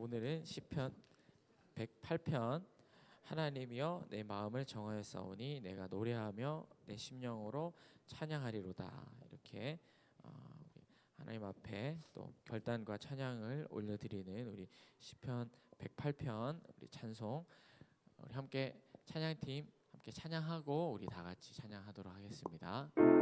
오늘은 시편 108편 하나님이여 내 마음을 정하여 싸우니 내가 노래하며 내 심령으로 찬양하리로다 이렇게 어, 하나님 앞에 또 결단과 찬양을 올려드리는 우리 시편 108편 우리 찬송 우리 함께 찬양팀 함께 찬양하고 우리 다 같이 찬양하도록 하겠습니다.